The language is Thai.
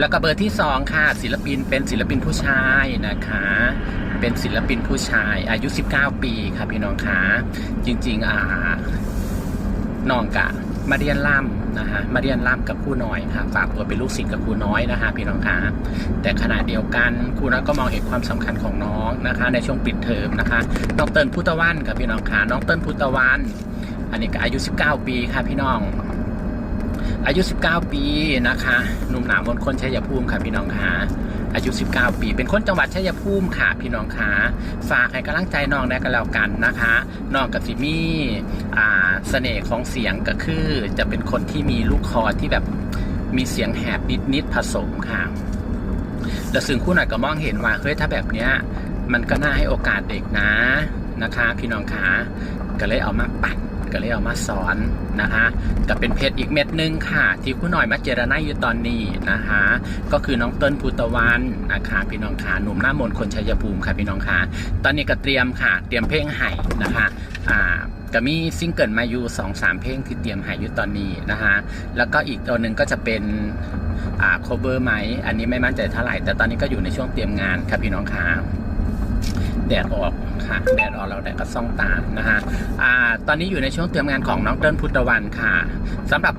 แล้วก็เบอร์ที่สองค่ะ ศิลปินเป็นศิลปินผู้ชายนะคะ เป็นศิลปินผู้ชายอายุ 19 ปีค่ะพี่น้องคะจริง ๆ อ่าน้องกะมาเรียนล่ำนะฮะมาเรียนล่ำกับครูน้อยค่ะฝากตัวเป็นลูกศิษย์กับครูน้อยนะคะพี่น้องคะแต่ขณะเดียวกันครูน้อยก็มองเห็นความสำคัญของน้องนะคะ ในช่วงปิดเทอมนะคะน้องเติ้ลพุทธวันค่ะพี่น้องคะน้องเติ้ลพุทธวัน อันนี้ก็อายุ 19 ปีค่ะพี่น้อง อายุ 19 ปีนะคะหนุ่มหนามนคนชัยภูมิค่ะพี่น้องคะอายุ 19 ปี เป็นคนจังหวัดชัยภูมิค่ะพี่น้องคะฝากให้กำลังใจน้องได้กันแล้วกันนะคะน้องกับซิมี่อ่าเสน่ห์ของเสียงก็คือ จะเป็นคนที่มีลูกคอที่แบบมีเสียงแหบนิดๆผสมค่ะแล้วซึ่งคู่หน่อยก็มองเห็นว่าเฮ้ยถ้าแบบเนี้ยมันก็น่าให้โอกาสเด็กนะนะคะ พี่น้องคะก็เลยเอามาปั่น ก็เลยเอามาสอนนะคะก็เป็นเพจอีกเม็ดหนึงค่ะ ที่คู่หน่อยมาเจรนาอยู่ตอนนี้นะคะก็คือน้องเติ้ลภูตะวันนะคะพี่น้องคะหนุ่มหน้ามนคนชัยภูมิค่ะพี่น้องคะตอนนี้ก็เตรียมค่ะ เตรียมเพลงไห้นะคะอ่าก็มีซิงเกิลมาอยู่สองสามเพลงที่เตรียมไห้อยู่ตอนนี้นะคะแล้วก็อีกตัวหนึ่งก็จะเป็นอ่า cover ไหม อันนี้ไม่มั่นใจเท่าไหร่ แต่ตอนนี้ก็อยู่ในช่วงเตรียมงานครับพี่น้องคะแดดออก ค่ะแดดออกแล้วแดดก็ส่องตานะฮะอ่าตอนนี้อยู่ในช่วงเตรียมงานของน้องเติ้ลพุทธวันค่ะสำหรับ